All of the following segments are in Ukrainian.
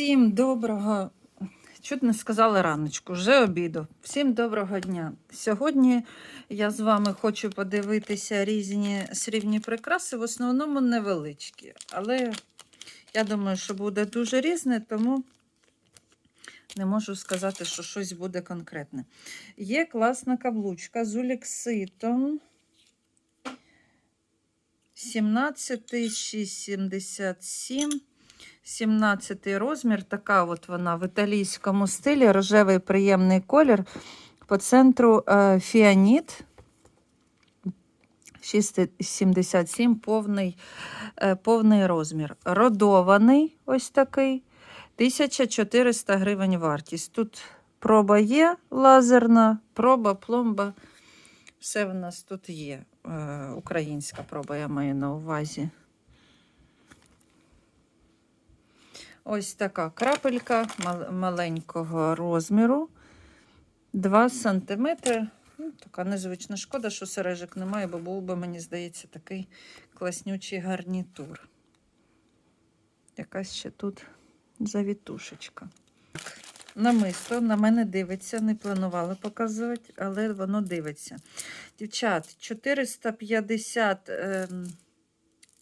Всім доброго, чуть не сказала раночку, вже обіду. Всім доброго дня. Сьогодні я з вами хочу подивитися різні срібні прикраси, в основному невеличкі. Але я думаю, що буде дуже різне, тому не можу сказати, що щось буде конкретне. Є класна каблучка з улікситом. 17677. 17 розмір, така от вона в італійському стилі, рожевий приємний колір. По центру е, фіаніт 677, повний, е, повний розмір. Родований ось такий. 1400 гривень вартість. Тут проба є лазерна, проба, пломба. Все в нас тут є. Е, українська проба, я маю на увазі. Ось така крапелька маленького розміру. 2 см. Ну, така незвична шкода, що сережок немає, бо був би, мені здається, такий класнючий гарнітур. Якась ще тут завітушечка. Намисто на мене дивиться, не планувала показувати, але воно дивиться. Дівчат, 450 ем,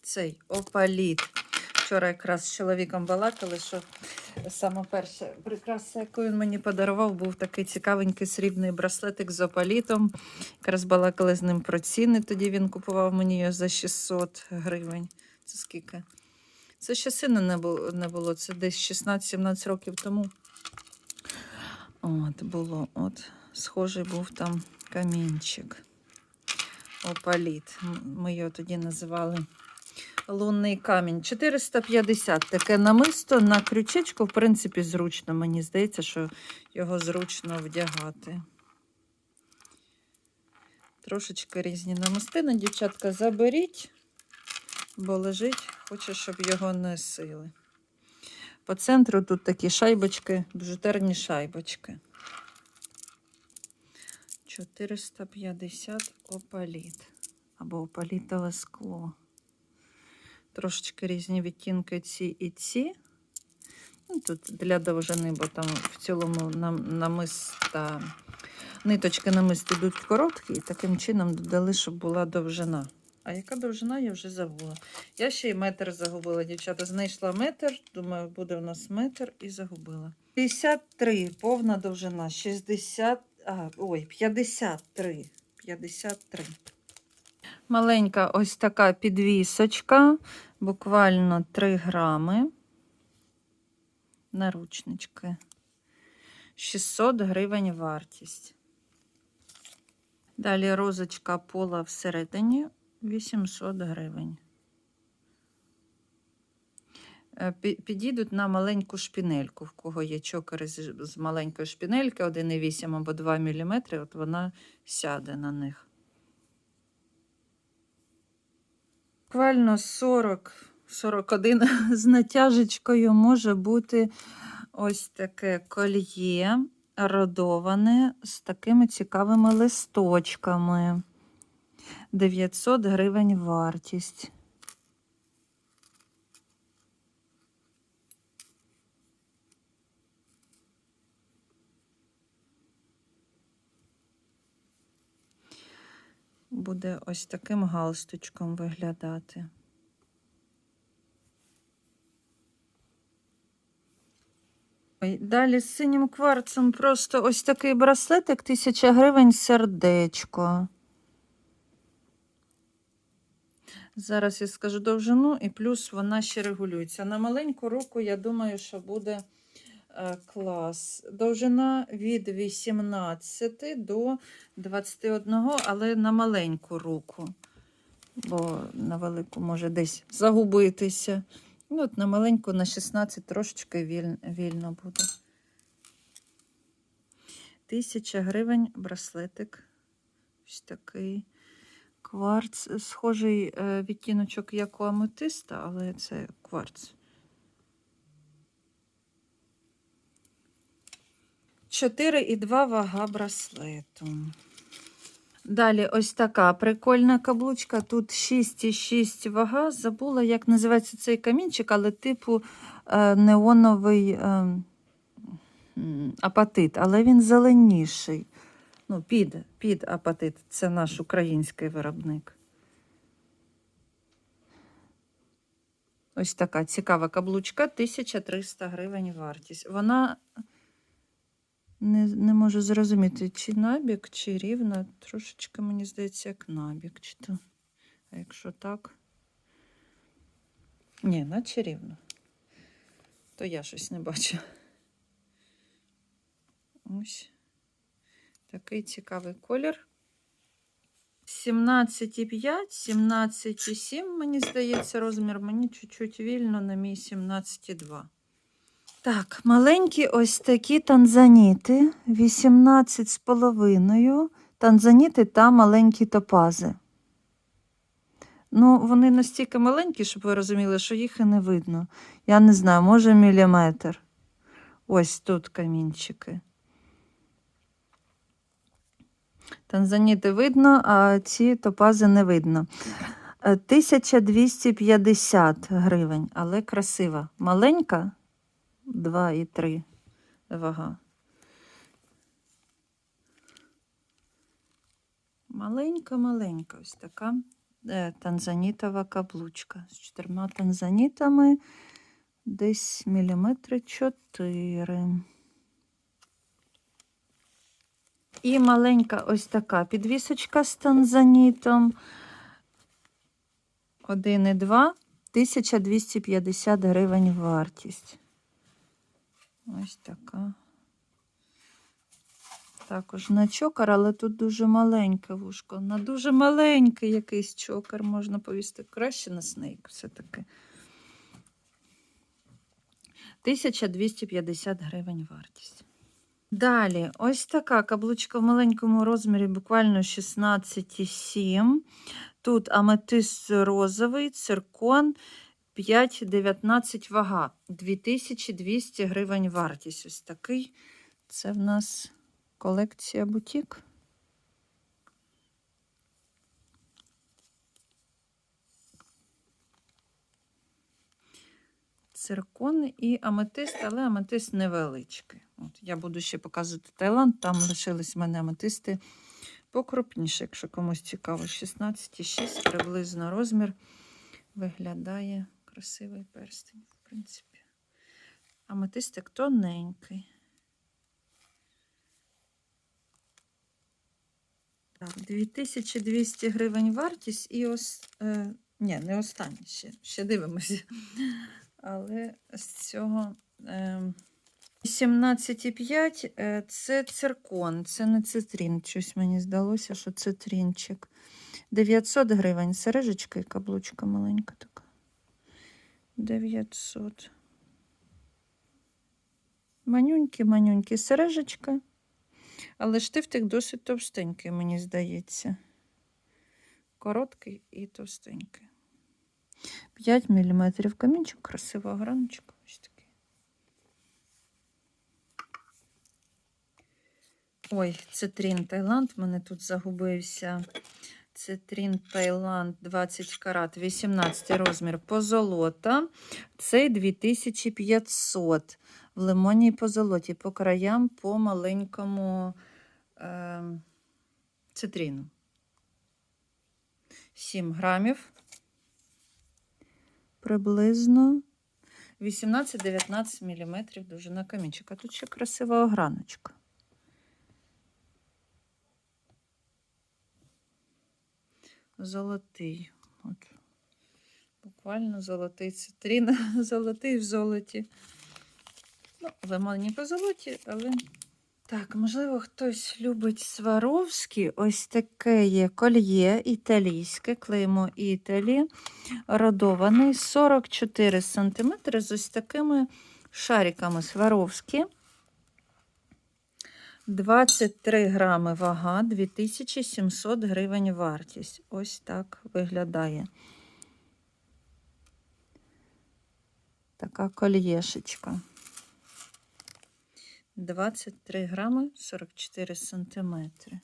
цей опаліт. Вчора якраз з чоловіком балакали, що саме перша прикраса, яку він мені подарував, був такий цікавенький срібний браслетик з опалітом. Якраз балакали з ним про ціни. Тоді він купував мені його за 600 гривень. Це скільки? Це ще сина не було. Це десь 16-17 років тому. От було. От, схожий був там камінчик. Опаліт. Ми його тоді називали лунний камінь. 450 таке намисто на крючечку, в принципі, зручно. Мені здається, що його зручно вдягати. Трошечки різні намистини. Дівчатка, заберіть, бо лежить, хоче, щоб його носили. По центру тут такі шайбочки, бюджетерні шайбочки. 450 опаліт або опалітове скло. Трошечки різні відтінки ці і ці. Ну, тут для довжини, бо там в цілому нам, намис та ниточки намист йдуть короткі, і таким чином додали, щоб була довжина. А яка довжина, я вже забула. Я ще й метр загубила, дівчата. Знайшла метр, думаю, буде у нас метр і загубила. 53, повна довжина, 60, а, ой, 53. 53. Маленька ось така підвісочка, буквально 3 грами. Наручнички. 600 гривень вартість. Далі розочка пола всередині 800 гривень. Е, Підійдуть на маленьку шпінельку, в кого є чокери з з маленької шпінельки 1,8 або 2 мм, от вона сяде на них. Буквально 40-41 з натяжечкою може бути ось таке кольє родоване з такими цікавими листочками. 900 гривень вартість. Буде ось таким галстучком виглядати. Ой, Далі з синім кварцем просто ось такий браслетик 1000 гривень сердечко. Зараз я скажу довжину, і плюс вона ще регулюється. На маленьку руку, я думаю, що буде клас. Довжина від 18 до 21, але на маленьку руку. Бо на велику може десь загубитися. Ну, от на маленьку, на 16 трошечки віль, вільно буде. Тисяча гривень браслетик. Ось такий кварц. Схожий е, відтіночок, як у аметиста, але це кварц. 4,2 вага браслету. Далі ось така прикольна каблучка. Тут 6,6 вага. Забула, як називається цей камінчик, але типу е, неоновий е, апатит, але він зеленіший. Ну, під, під апатит. Це наш український виробник. Ось така цікава каблучка, 1300 гривень вартість. Вона не, не можу зрозуміти, чи набік, чи рівно. Трошечки, мені здається, як набік. Чи то. А якщо так. Ні, наче рівно. То я щось не бачу. Ось такий цікавий колір. 17,5, 17,7, мені здається, розмір. Мені чуть-чуть вільно на мій 17,2. Так, маленькі ось такі танзаніти, 18,5. Танзаніти та маленькі топази. Ну, вони настільки маленькі, щоб ви розуміли, що їх і не видно. Я не знаю, може міліметр. Ось тут камінчики. Танзаніти видно, а ці топази не видно. Е, 1250 гривень, але красива. Маленька 2,3 вага. Маленька-маленька ось така е, танзанітова каблучка. З чотирма танзанітами десь міліметри 4. І маленька ось така підвісочка з танзанітом. 1,2, 1250 гривень вартість. Ось така. Також на чокер, але тут дуже маленьке вушко. На дуже маленький якийсь чокер можна повісти. Краще на снейк все-таки. 1250 гривень вартість. Далі, ось така каблучка в маленькому розмірі, буквально 16,7. Тут аметист розовий, циркон 5,19 вага. 2200 гривень вартість. Ось такий. Це в нас колекція бутік. Циркон і аметист, але аметист невеличкий. От, я буду ще показувати Таїланд, там лишились в мене аметисти покрупніше, якщо комусь цікаво. 16,6 приблизно розмір. Виглядає красивий перстень, в принципі. Аметистик тоненький. Так, 2200 гривень вартість і ось. Е, ні, не останнє ще, ще дивимося. Але з цього. Е, 17,5 е, це циркон, це не цитрін. Щось мені здалося, що цитрінчик. 900 гривень. Сережечка і каблучка маленька така. 900. Манюнькі, манюнькі сережечка. Але штифтик досить товстенький, мені здається. Короткий і товстенький. 5 мм камінчик, красива граночка. Ось такий. Ой, цитрін Таїланд, в мене тут загубився. Цитрін Таїланд 20 карат, 18 розмір позолота. Цей 2500 в лимонній позолоті, по краям по маленькому е, цитріну. 7 грамів. Приблизно 18-19 мм довжина камінчика. Тут ще красива ограночка. Золотий. От. Буквально золотий цитрін, золотий в золоті. Ну, лимонні по золоті, але. Так, можливо, хтось любить Сваровський. Ось таке є кольє італійське, клеймо Італі, родований 44 см з ось такими шариками Сваровські. 23 грами вага, 2700 гривень вартість. Ось так виглядає. Така кольєшечка. 23 грами 44 сантиметри.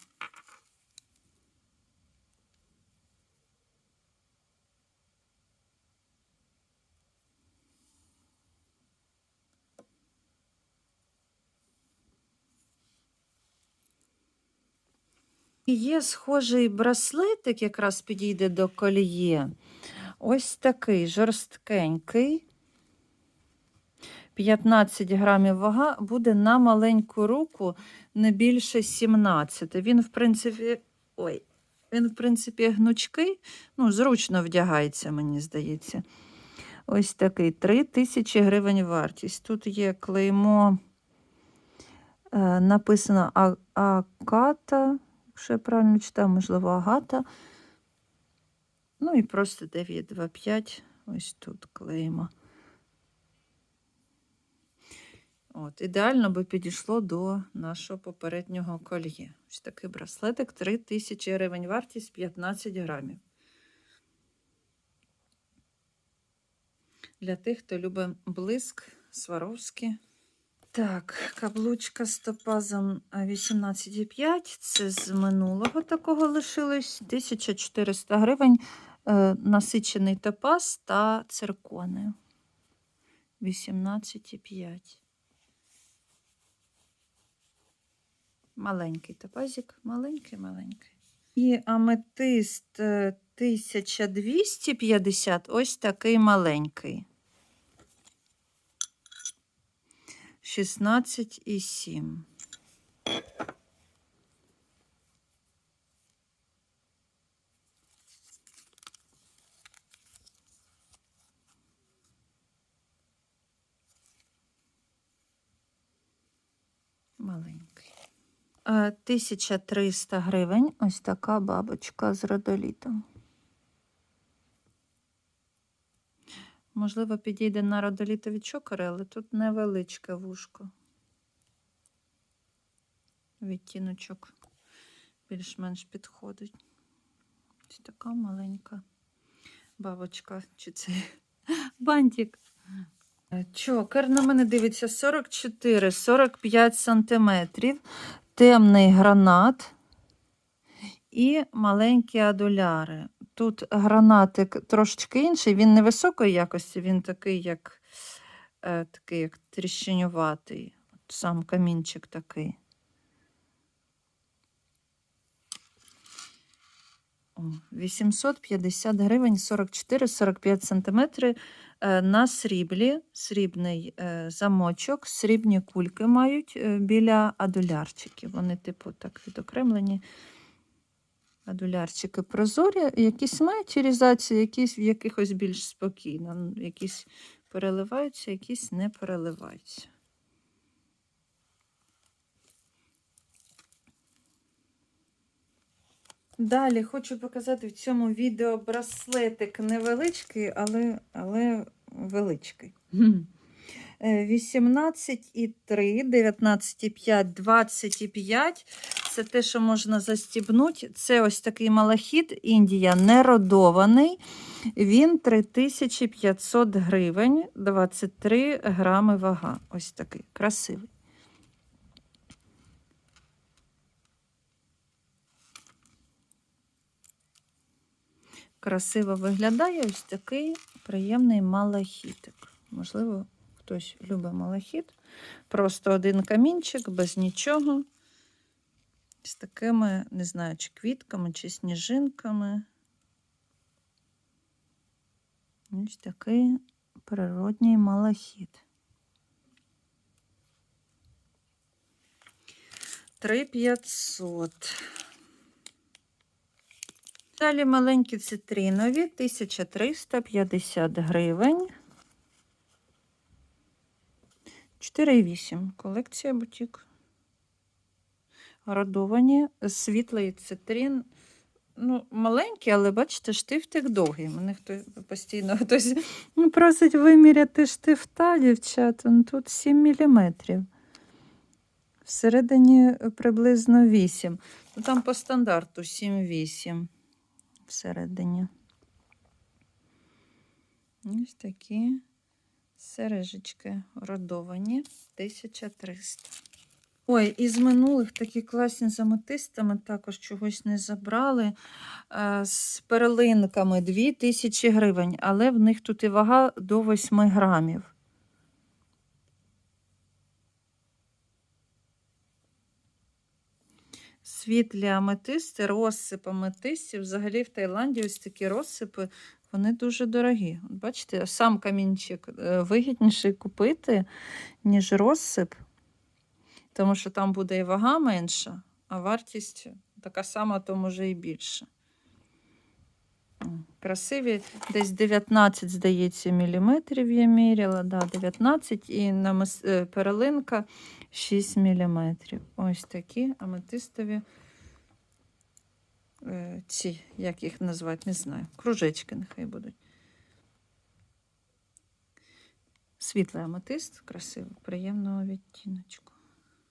Є схожий браслетик, якраз підійде до коліє. Ось такий жорсткенький. 15 грамів вага буде на маленьку руку не більше 17. Він, в принципі, ой, він, в принципі, гнучкий, ну, зручно вдягається, мені здається. Ось такий 3 тисячі гривень вартість. Тут є клеймо, е, написано Аката, якщо я правильно читаю, можливо, Агата. Ну і просто 925. Ось тут клеймо. От, ідеально би підійшло до нашого попереднього кольє. Ось такий браслетик 3 тисячі гривень вартість 15 грамів. Для тих, хто любить блиск, сваровські. Так, каблучка з топазом 18,5. Це з минулого такого лишилось. 1400 гривень. Е, насичений топаз та циркони. 18,5. Маленький топазик, маленький-маленький. І аметист е, 1250, ось такий маленький. 16,7. Маленький. Е, 1300 гривень. Ось така бабочка з родолітом. Можливо, підійде на родолітові чокери, але тут невеличке вушко. Відтіночок більш-менш підходить. Ось така маленька бабочка, чи це бантик. Чокер на мене дивиться 44-45 сантиметрів, темний гранат і маленькі адуляри. Тут гранатик трошечки інший, він невисокої якості, він такий, як, е, такий, як тріщинюватий. От Сам камінчик такий. О, 850 гривень 44-45 сантиметри е, на сріблі, срібний е, замочок, срібні кульки мають е, біля адулярчиків. Вони, типу, так відокремлені. Адулярчики прозорі, якісь мають ірізацію, якісь в якихось більш спокійно. Якісь переливаються, якісь не переливаються. Далі хочу показати в цьому відео браслетик невеличкий, але, але величкий. Е, 18,3, 19,5, 25. Це те, що можна застібнути. Це ось такий малахіт Індія неродований. Він 3500 гривень, 23 грами вага. Ось такий красивий. Красиво виглядає ось такий приємний малахітик. Можливо, хтось любить малахіт. Просто один камінчик, без нічого. З такими, не знаю, чи квітками, чи сніжинками. Ось такий природній малахіт. 3500. Далі маленькі цитринові 1350 гривень. 4,8. Колекція бутік. Родовані, світлий цитрин. Ну, маленький, але бачите, штифтик довгий. Мене хто постійно хтось просить виміряти штифта, дівчата. Ну, тут 7 мм. Всередині приблизно 8. Ну, там по стандарту 7-8 всередині. Ось такі сережечки родовані 1300. Ой, із минулих такі класні з аметистами також чогось не забрали. Е, З перлинками 2000 гривень, але в них тут і вага до 8 грамів. Світлі аметисти, розсип аметистів. Взагалі в Таїланді ось такі розсипи, вони дуже дорогі. Бачите, сам камінчик е, вигідніший купити, ніж розсип, тому що там буде і вага менша, а вартість така сама, то може і більше. Красиві, десь 19, здається, міліметрів я міряла. Да, 19 і на е, 6 міліметрів. Ось такі аметистові е, ці, як їх назвати, не знаю. Кружечки нехай будуть. Світлий аметист, красивий, приємного відтіночку.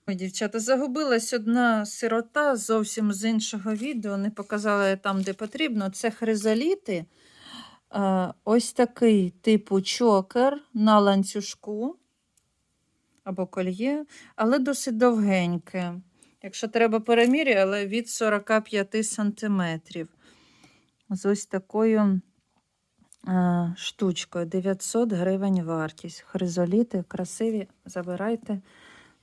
Ой, дівчата, загубилась одна сирота зовсім з іншого відео. Не показала я там, де потрібно. Це хризаліти. Ось такий типу чокер на ланцюжку або кольє, але досить довгеньке. Якщо треба перемірю, але від 45 сантиметрів. З ось такою штучкою. 900 гривень вартість. Хризоліти красиві, забирайте.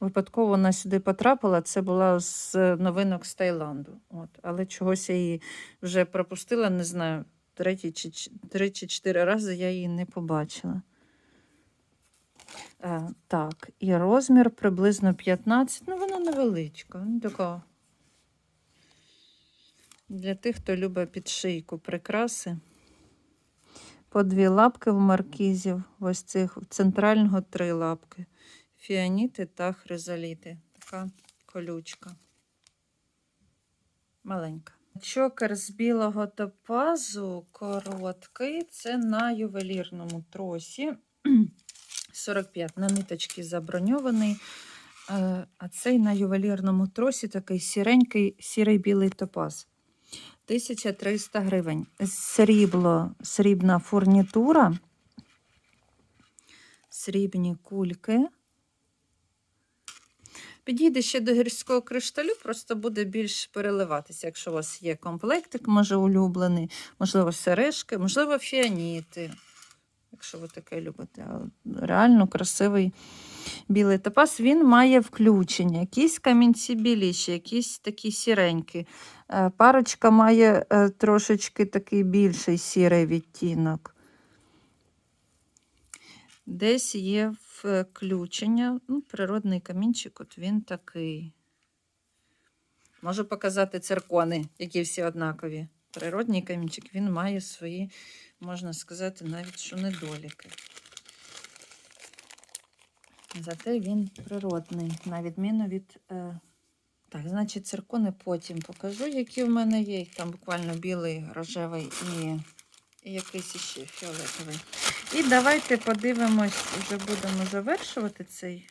Випадково вона сюди потрапила. Це була з новинок з Таїланду. От. Але чогось я її вже пропустила, не знаю, третій чи три чи чотири рази я її не побачила. Е, так, і розмір приблизно 15. Ну, вона невеличка. Ну, така. Для тих, хто любить під шийку прикраси. По дві лапки в маркізів, ось цих центрального три лапки. Фіаніти та хризоліти. Така колючка. Маленька. Чокер з білого топазу короткий. Це на ювелірному тросі. 45 на ниточки заброньований. Е, А цей на ювелірному тросі такий сіренький, сірий білий топаз. 1300 гривень. Срібло, срібна фурнітура, срібні кульки. Підійде ще до гірського кришталю, просто буде більш переливатися, якщо у вас є комплектик, може улюблений, можливо, сережки, можливо, фіаніти, якщо ви таке любите. Реально красивий білий топаз. Він має включення. Якісь камінці біліші, якісь такі сіренькі. Е, Парочка має е, трошечки такий більший сірий відтінок. Десь є включення. Ну, природний камінчик, от він такий. Можу показати циркони, які всі однакові. Природній камінчик, він має свої, можна сказати, навіть що недоліки. Зате він природний, на відміну від. Е... Так, значить, циркони потім покажу, які в мене є. Їх там буквально білий, рожевий і, і якийсь іще фіолетовий. І давайте подивимось, вже будемо завершувати цей,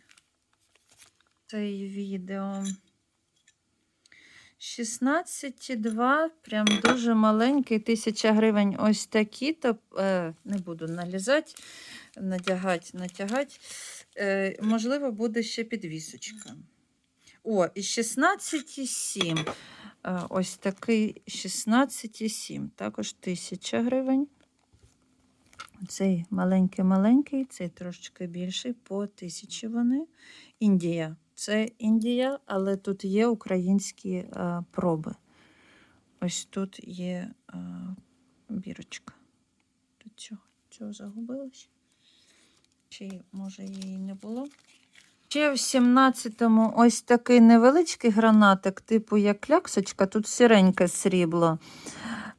цей відео. 16,2, прям дуже маленький, 1000 гривень. Ось такі, то е, не буду налізати, надягати, натягати. Е, можливо, буде ще підвісочка. О, і 16,7. Е, ось такий 16,7. Також 1000 гривень. Цей маленький-маленький, цей трошечки більший, по 1000 вони. Індія. Це Індія, але тут є українські е, проби. Ось тут є е, бірочка. Тут цього, цього загубилось? Чи може її не було? Ще в 17-му ось такий невеличкий гранатик, типу як кляксочка, тут сіреньке срібло.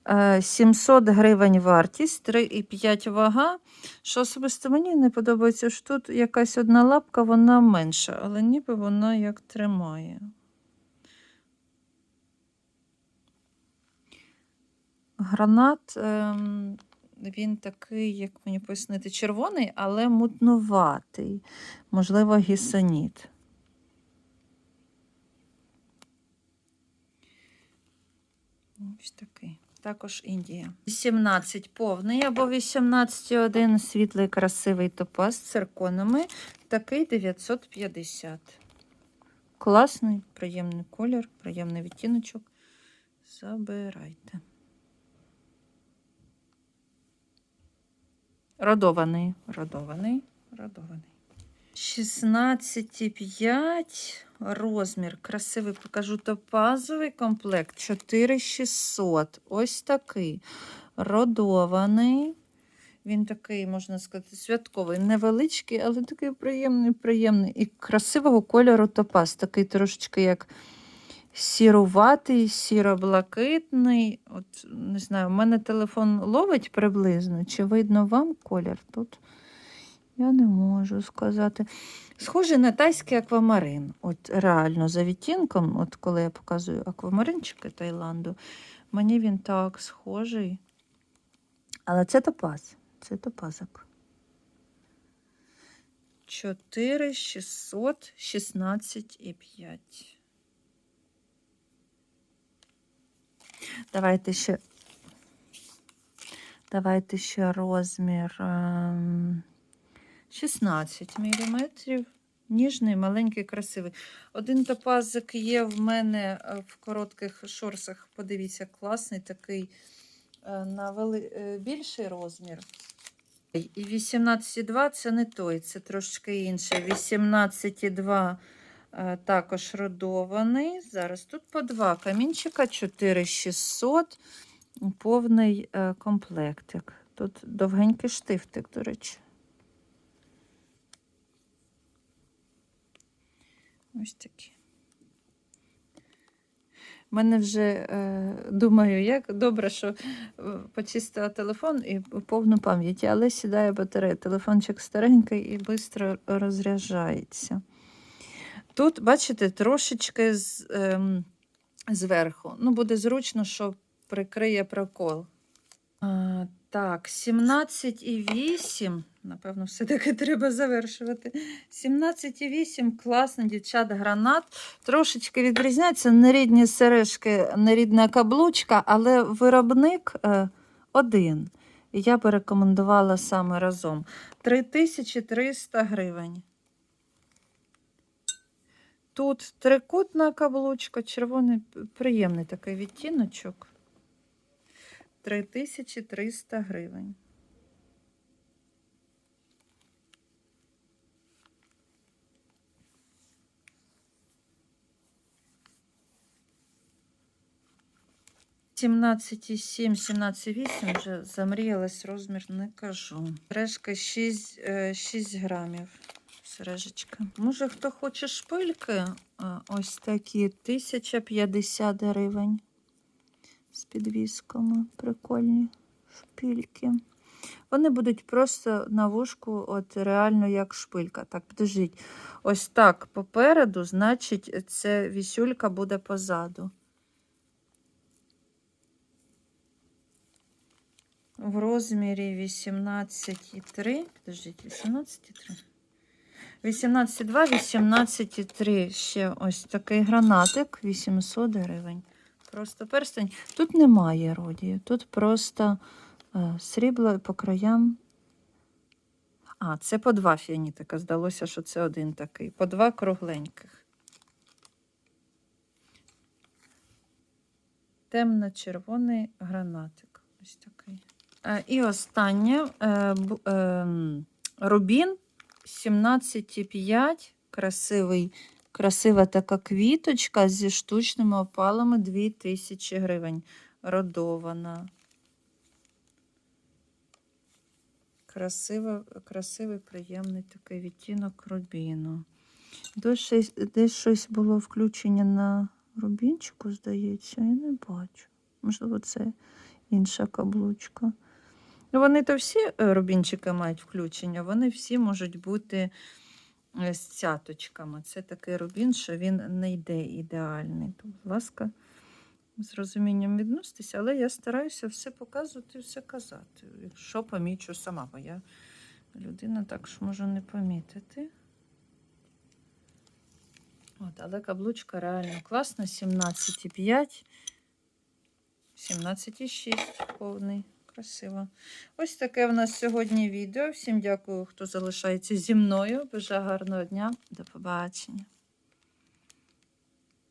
Е, 700 гривень вартість, 3,5 вага. Що особисто мені не подобається, що тут якась одна лапка, вона менша, але ніби вона як тримає. Гранат, ем, він такий, як мені пояснити, червоний, але мутнуватий. Можливо, гісаніт. Ось такий. Також Індія. 18 повний або 18,1 світлий красивий топаз з цирконами. Такий 950. Класний, приємний колір, приємний відтіночок. Забирайте. Родований, родований, родований. 16,5. розмір. Красивий, покажу топазовий комплект 4600. Ось такий. Родований. Він такий, можна сказати, святковий, невеличкий, але такий приємний, приємний. І красивого кольору топаз. Такий трошечки як сіруватий, сіро-блакитний. От, не знаю, у мене телефон ловить приблизно. Чи видно вам колір тут? Я не можу сказати. Схожий на тайський аквамарин. От реально за відтінком, от коли я показую аквамаринчики Таїланду, мені він так схожий. Але це топаз. Це топазок. 4 616 і 5. Давайте ще. Давайте ще розмір ем, 16 мм. Ніжний, маленький, красивий. Один топазик є в мене е, в коротких шорсах. Подивіться, класний такий е, на вели... е, більший розмір. І 18,2 це не той, це трошки інше. 18,2 е, також родований. Зараз тут по два камінчика, 4600, повний е, комплектик. Тут довгенький штифтик, до речі. Ось такі. У мене вже е, думаю, як добре, що е, почистила телефон і повну пам'яті, але сідає батарея. Телефончик старенький і швидко розряджається. Тут, бачите, трошечки з, ем, зверху. Ну, буде зручно, що прикриє прокол. А, так, 17,8. Напевно, все-таки треба завершувати. 17,8 класний дівчат гранат. Трошечки відрізняється нерідні сережки, нерідна каблучка, але виробник е, один. Я би рекомендувала саме разом. 3300 гривень. Тут трикутна каблучка, червоний, приємний такий відтіночок. 3300 гривень. Сімнадцять і сім, сімнадцять вісім вже замріялась розмір, не кажу. Сережка 6, 6 грамів. Сережечка. Може, хто хоче шпильки? Ось такі 1050 гривень з підвісками. Прикольні шпильки. Вони будуть просто на вушку, от реально як шпилька. Так, підождіть. Ось так попереду, значить, це вісюлька буде позаду. В розмірі 18,3. Підождіть, 18,3. 18,2, 18,3. Ще ось такий гранатик, 800 гривень. Просто перстень. Тут немає родію, тут просто е, срібло по краям. А, це по два фіанітика. Здалося, що це один такий. По два кругленьких. Темно-червоний гранатик. Ось такий. Е, і останнє е, ем, рубін 17,5. Красивий Красива така квіточка зі штучними опалами 2000 гривень. Родована. Красива, красивий, приємний такий відтінок рубіну. Десь щось було включення на рубінчику, здається, я не бачу. Можливо, це інша каблучка. Ну, вони то всі е, рубінчики мають включення, вони всі можуть бути е, з цяточками. Це такий рубін, що він не йде ідеальний. То, будь ласка, з розумінням відноситися, але я стараюся все показувати, все казати. Якщо помічу сама, бо я людина так що можу не помітити. От, але каблучка реально класна, 17,5, 17,6 повний. Красиво. Ось таке в нас сьогодні відео. Всім дякую, хто залишається зі мною. Бажаю гарного дня. До побачення.